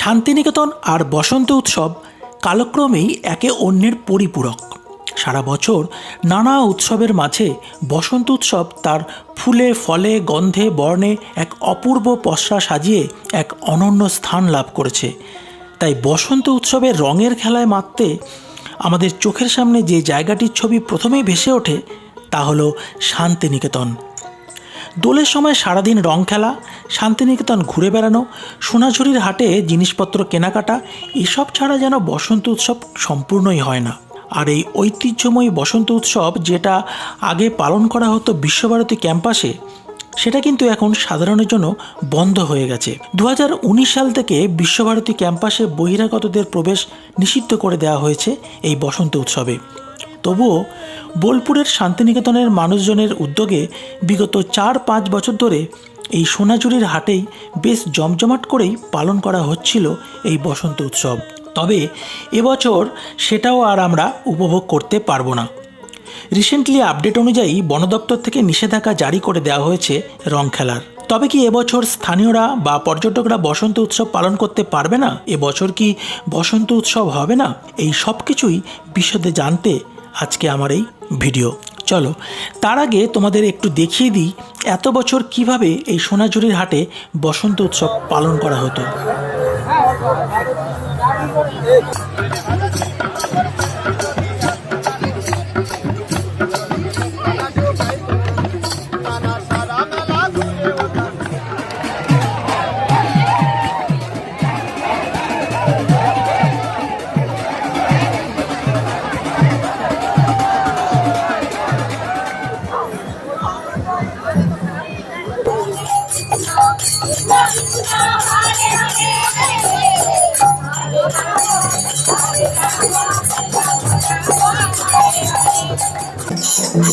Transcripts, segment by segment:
শান্তিনিকেতন আর বসন্ত উৎসব কালক্রমেই একে অন্যের পরিপূরক। সারা বছর নানা উৎসবের মাঝে বসন্ত উৎসব তার ফুলে, ফলে, গন্ধে, বর্ণে এক অপূর্ব পসরা সাজিয়ে এক অনন্য স্থান লাভ করেছে। তাই বসন্ত উৎসবের রঙের খেলায় মাততে আমাদের চোখের সামনে যে জায়গাটির ছবি প্রথমেই ভেসে ওঠে তা হলো শান্তিনিকেতন। দোলের সময় সারাদিন রং খেলা, শান্তিনিকেতন ঘুরে বেড়ানো, সোনাঝুরির হাটে জিনিসপত্র কেনাকাটা, এসব ছাড়া যেন বসন্ত উৎসব সম্পূর্ণই হয় না। আর এই ঐতিহ্যময়ী বসন্ত উৎসব যেটা আগে পালন করা হতো বিশ্বভারতী ক্যাম্পাসে, সেটা কিন্তু এখন সাধারণের জন্য বন্ধ হয়ে গেছে। দু হাজার উনিশ সাল থেকে বিশ্বভারতী ক্যাম্পাসে বহিরাগতদের প্রবেশ নিষিদ্ধ করে দেওয়া হয়েছে এই বসন্ত উৎসবে। তবুও বোলপুরের শান্তিনিকেতনের মানুষজনের উদ্যোগে বিগত চার পাঁচ বছর ধরে এই সোনাঝুরির হাটেই বেশ জমজমাট করেই পালন করা হচ্ছিল এই বসন্ত উৎসব। তবে এবছর সেটাও আর আমরা উপভোগ করতে পারব না। রিসেন্টলি আপডেট অনুযায়ী বন দপ্তর থেকে নিষেধাজ্ঞা জারি করে দেওয়া হয়েছে রং খেলার। তবে কি এবছর স্থানীয়রা বা পর্যটকরা বসন্ত উৎসব পালন করতে পারবে না? এবছর কি বসন্ত উৎসব হবে না? এই সব কিছুই বিশদে জানতে আজকে আমার এই ভিডিও। চলো, তার আগে তোমাদের একটু দেখিয়ে দিই এত বছর কীভাবে এই সোনাঝুরির হাটে বসন্ত উৎসব পালন করা হতো।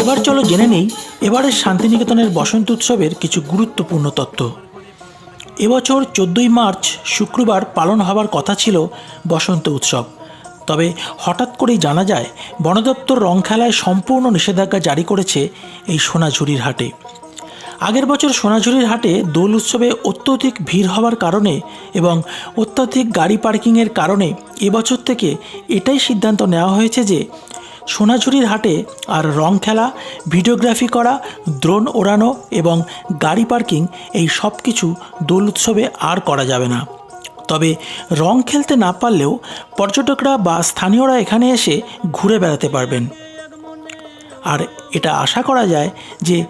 এবার চলো জেনে নেই, এবারের শান্তিনিকেতনের বসন্ত উৎসবের কিছু গুরুত্বপূর্ণ তত্ত্ব। এবছর চোদ্দোই মার্চ শুক্রবার পালন হবার কথা ছিল বসন্ত উৎসব। তবে হঠাৎ করেই জানা যায় বন দপ্তর রং খেলায় সম্পূর্ণ নিষেধাজ্ঞা জারি করেছে এই সোনাঝুরির হাটে। আগের বছর সোনাঝুরির হাটে দোল উৎসবে অত্যধিক ভিড় হওয়ার কারণে এবং অত্যাধিক গাড়ি পার্কিংয়ের কারণে এবছর থেকে এটাই সিদ্ধান্ত নেওয়া হয়েছে যে সোনাঝুরির হাটে আর রং খেলা, ভিডিওগ্রাফি করা দ্রোন ওড়ানো এবং গাড়ি পার্কিং এই সব কিছু দোল উৎসবে আর করা যাবে না। তবে রং খেলতে না পারলেও পর্যটকরা বা স্থানীয়রা এখানে এসে ঘুরে বেড়াতে পারবেন। আর এটা আশা করা যায় যে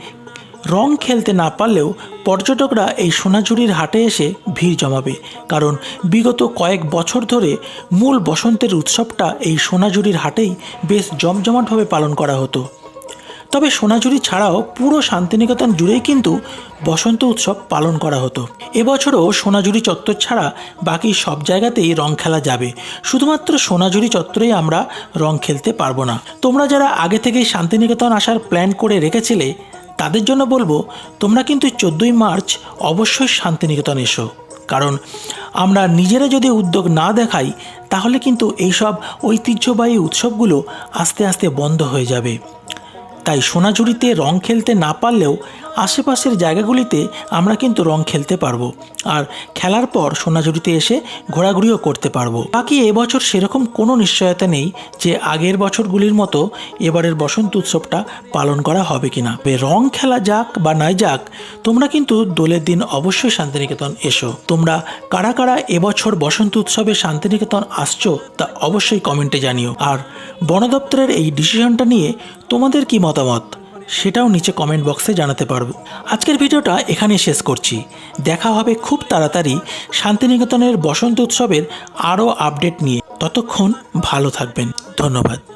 রং খেলতে না পারলেও পর্যটকরা এই সোনাঝুরির হাটে এসে ভিড় জমাবে। কারণ বিগত কয়েক বছর ধরে মূল বসন্তের উৎসবটা এই সোনাঝুরির হাটেই বেশ জমজমাটভাবে পালন করা হতো। তবে সোনাঝুরি ছাড়াও পুরো শান্তিনিকেতন জুড়েই কিন্তু বসন্ত উৎসব পালন করা হতো। এবছরও সোনাঝুরি চত্বর ছাড়া বাকি সব জায়গাতেই রং খেলা যাবে। শুধুমাত্র সোনাঝুরি চত্বরেই আমরা রং খেলতে পারব না। তোমরা যারা আগে থেকেই শান্তিনিকেতন আসার প্ল্যান করে রেখেছিলে তাদের জন্য বলব, তোমরা কিন্তু চোদ্দোই মার্চ অবশ্যই শান্তিনিকেতন এসো। কারণ আমরা নিজেরা যদি উদ্যোগ না দেখাই, তাহলে কিন্তু এইসব ঐতিহ্যবাহী উৎসবগুলো আস্তে আস্তে বন্ধ হয়ে যাবে। তাই সোনাঝুরিতে রং খেলতে না পারলেও আশেপাশের জায়গাগুলিতে আমরা কিন্তু রং খেলতে পারব। আর খেলার পর সোনাঝুরিতে এসে ঘোরাঘুরিও করতে পারব। বাকি এবছর সেরকম কোনো নিশ্চয়তা নেই যে আগের বছরগুলির মতো এবারের বসন্ত উৎসবটা পালন করা হবে কিনা। রং খেলা যাক বা নাই যাক, তোমরা কিন্তু দোলের দিন অবশ্যই শান্তিনিকেতন এসো। তোমরা কারা কারা এবছর বসন্ত উৎসবে শান্তিনিকেতন আসছো তা অবশ্যই কমেন্টে জানিও। আর বন দপ্তরের এই ডিসিশনটা নিয়ে তোমাদের কি মতামত? সেটাও নিচে কমেন্ট বক্সে জানাতে পারব। আজকের ভিডিওটা এখানে শেষ করছি। দেখা হবে খুব তাড়াতাড়ি শান্তিনিকেতনের বসন্ত উৎসবের আরও আপডেট নিয়ে। ততক্ষণ ভালো থাকবেন। ধন্যবাদ।